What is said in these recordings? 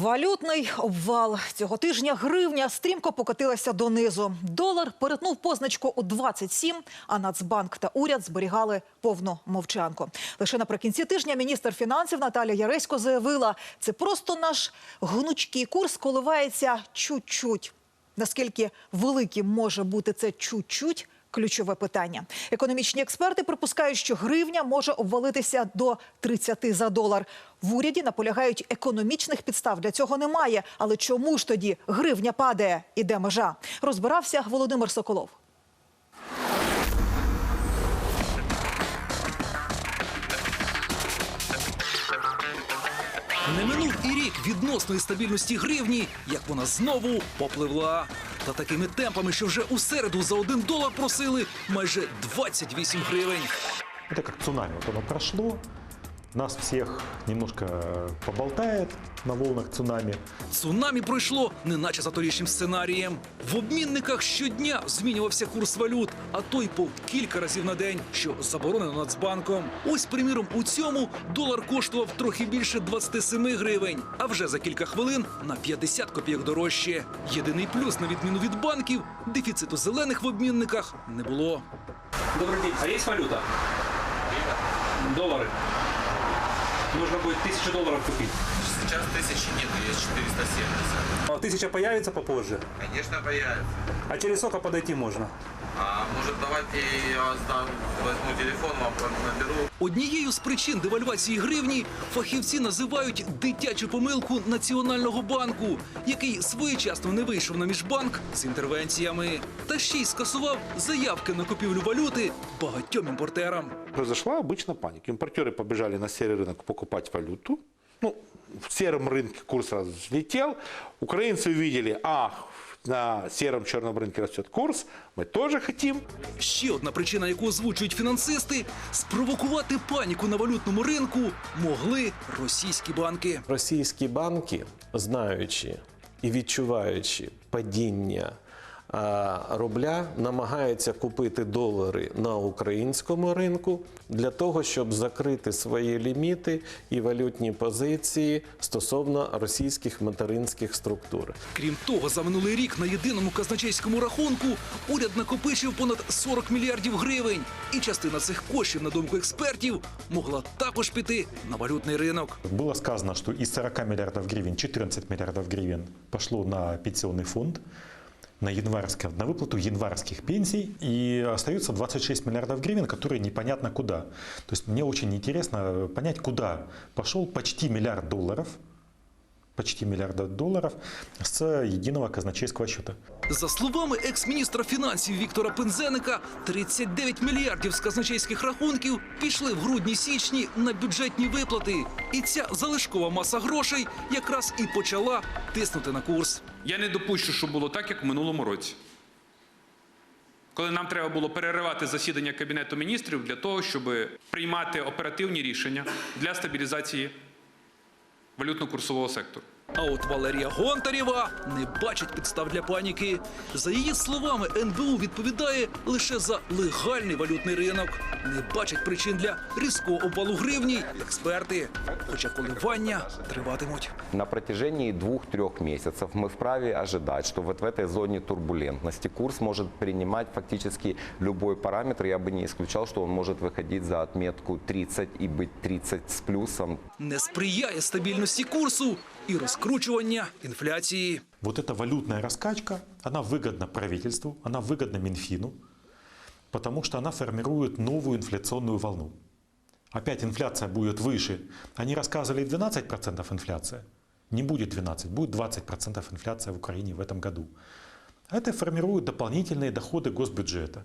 Валютний обвал цього тижня гривня стрімко покотилася донизу. Долар перетнув позначку у 27, а Нацбанк та уряд зберігали повну мовчанку. Лише наприкінці тижня міністр фінансів Наталя Яресько заявила, це просто наш гнучкий курс коливається чуть-чуть. Наскільки великим може бути це чуть-чуть? Ключове питання. Економічні експерти припускають, що гривня може обвалитися до 30 за долар. В уряді наполягають, економічних підстав для цього немає. Але чому ж тоді гривня падає? Іде межа? Розбирався Володимир Соколов. Не минув і рік відносної стабільності гривні, як вона знову попливла. Та такими темпами, що вже у середу за один долар просили майже 28 гривень. Это как цунами. Вот оно прошло, нас всех немножко э, поболтает на волнах цунами. Цунамі пройшло, неначе за торічнім сценарієм. В обмінниках щодня змінювався курс валют, а то й по кілька разів на день, що заборонено Нацбанком. Ось, приміром, у цьому долар коштував трохи більше 27 гривень, а вже за кілька хвилин на 50 копійок дорожче. Єдиний плюс, на відміну від банків, дефіциту зелених в обмінниках не було. Добрый день. А есть валюта? Доллары. Нужно будет тысячу долларов купить Сейчас тысячи нет, есть 470. А тысяча появится попозже. Конечно, появится. А через сколько подойти можно? А может давайте я вас дам, возьму телефон, вам наберу. Однією з причин девальвації гривні фахівці називають дитячу помилку Національного банку, який своєчасно не вийшов на міжбанк з інтервенціями, та ще й скасував заявки на купівлю валюти багатьом імпортерам. Произошла обычно паника. Импортеры побежали на серый рынок покупать валюту. Ну, в сером рынке курс сразу взлетел. Украинцы увидели, ах, на сером черном рынке растет курс, мы тоже хотим. Ще одна причина, яку озвучують фінансисти – спровокувати паніку на валютному ринку могли російські банки. Російські банки, знаючи і відчуваючи падіння а, рубля, намагаються купити долари на українському ринку для того, щоб закрити свої ліміти і валютні позиції стосовно російських материнських структур. Крім того, за минулий рік на єдиному казначейському рахунку уряд накопичив понад 40 мільярдів гривень. І частина цих коштів, на думку експертів, могла також піти на валютний ринок. Было сказано, что из 40 миллиардов гривен 14 миллиардов гривен пошло на пенсионный фонд, на, январское, на выплату январских пенсий, и остается 26 миллиардов гривен, которые непонятно куда. То есть мне очень интересно понять, куда пошел почти миллиард долларов, почти миллиарда долларов с единого казначейского счета. За словами екс-міністра фінансів Віктора Пензеника, 39 мільярдів з казначейських рахунків пішли в грудні-січні на бюджетні виплати. І ця залишкова маса грошей якраз і почала тиснути на курс. Я не допущу, щоб було так, як в минулому році. Коли нам треба було переривати засідання Кабінету міністрів для того, щоб приймати оперативні рішення для стабілізації валютно-курсового сектору. А от Валерія Гонтарєва не бачить підстав для паніки. За її словами, НБУ відповідає лише за легальний валютний ринок. Не бачить причин для різкого обвалу гривні й експерти. Хоча коливання триватимуть. На протяжении двух-трех месяцев мы вправе ожидать, что вот в этой зоне турбулентности курс может принимать фактически любой параметр. Я бы не исключал, что он может выходить за отметку 30 и быть 30 с плюсом. Не сприяє стабільності курсу і розкручування інфляції. Вот эта валютная раскачка, она выгодна правительству, она выгодна Минфину, потому что она формирует новую инфляционную волну. Опять инфляция будет выше. Они рассказывали 12% инфляция. Не будет 12, будет 20% инфляция в Украине в этом году. А Это формирует дополнительные доходы госбюджета,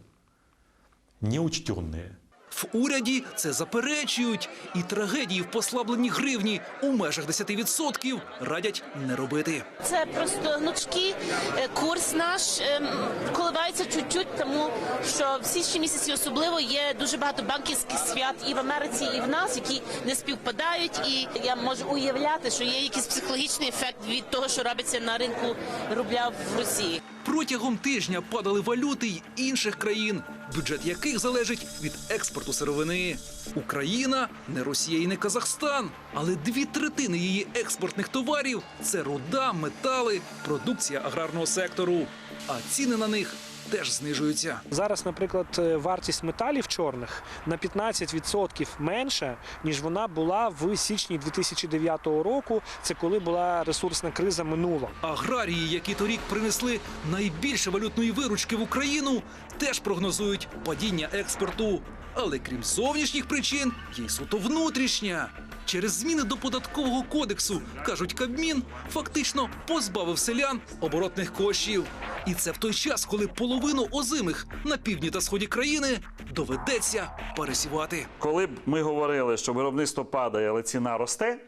неучтенные. В уряді це заперечують, і трагедії в послабленні гривні у межах 10% радять не робити. Це просто гнучки. Е, Курс наш ем, коливається чуть-чуть, тому що в січні місяці особливо є дуже багато банківських свят і в Америці, і в нас, які не співпадають. І я можу уявляти, що є якийсь психологічний ефект від того, що робиться на ринку рубля в Росії. Протягом тижня падали валюти й інших країн, бюджет яких залежить від експорту сировини. Україна не Росія і не Казахстан, але дві третини її експортних товарів це руда, метали, продукція аграрного сектору. А ціни на них теж знижуються. Зараз, наприклад, е, вартість металів чорних на 15% менша, ніж вона була в січні 2009 року. Це коли була ресурсна криза минула. Аграрії, які торік принесли найбільше валютної виручки в Україну, теж прогнозують падіння експорту. Але крім зовнішніх причин, є й суто внутрішня. Через зміни до податкового кодексу, кажуть Кабмін, фактично позбавив селян оборотних коштів. І це в той час, коли половину озимих на півдні та сході країни доведеться пересівати. Коли б ми говорили, що виробництво падає, але ціна росте,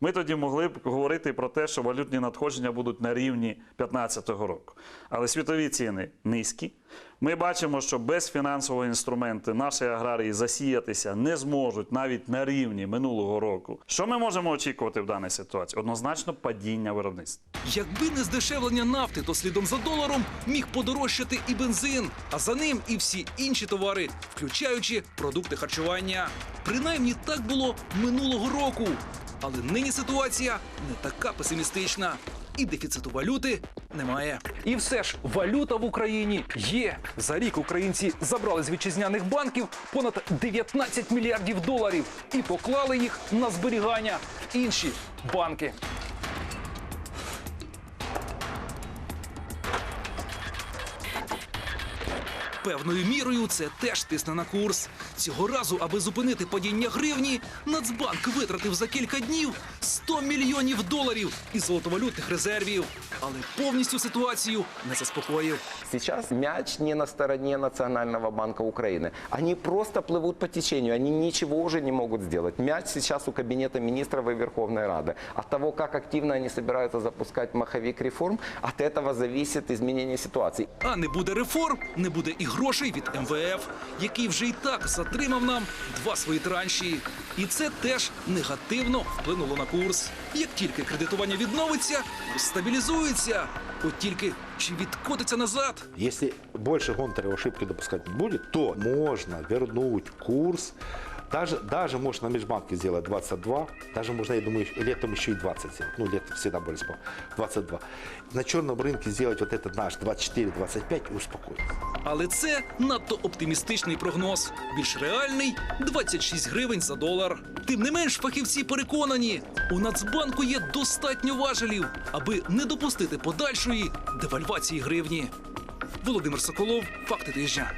ми тоді могли б говорити про те, що валютні надходження будуть на рівні 2015 року. Але світові ціни низькі. Ми бачимо, що без фінансового інструменту наші аграрії засіятися не зможуть навіть на рівні минулого року. Що ми можемо очікувати в даній ситуації? Однозначно падіння виробництва. Якби не здешевлення нафти, то слідом за доларом міг подорожчати і бензин, а за ним і всі інші товари, включаючи продукти харчування. Принаймні так було минулого року. Але нині ситуація не така песимістична. І дефіциту валюти немає. І все ж валюта в Україні є. За рік українці забрали з вітчизняних банків понад 19 мільярдів доларів і поклали їх на зберігання інші банки. Певною мірою це теж тисне на курс. Цього разу, аби зупинити падіння гривні, Нацбанк витратив за кілька днів 100 мільйонів доларів із золотовалютних резервів. Але повністю ситуацію не заспокоїв. Сейчас мяч не на стороне Национального банка Украины. Они просто плывут по течению, они ничего уже не могут сделать. Мяч сейчас у Кабинета министров и Верховной Рады. От того, как активно они собираются запускать маховик реформ, от этого зависит изменение ситуации. А не буде реформ, не буде і грошей від МВФ, який вже і так затримав нам два свої транші. І це теж негативно вплинуло на курс. Як тільки кредитування відновиться, стабілізується. От тільки чи відкотиться назад? Якщо більше гонтарів ошибки допускати не буде, то можна вернути курс. Даже, даже можно на межбанке сделать 22, даже можно, я думаю, летом еще и 20 сделать. Ну, летом всегда более спокойно. 22. На черном рынке сделать вот этот наш 24-25 и успокоиться. Але це надто оптимістичний прогноз. Більш реальний 26 гривень за долар. Тим не менш, фахівці переконані, у Нацбанку є достатньо важелів, аби не допустити подальшої девальвації гривні. Володимир Соколов, факти тижня.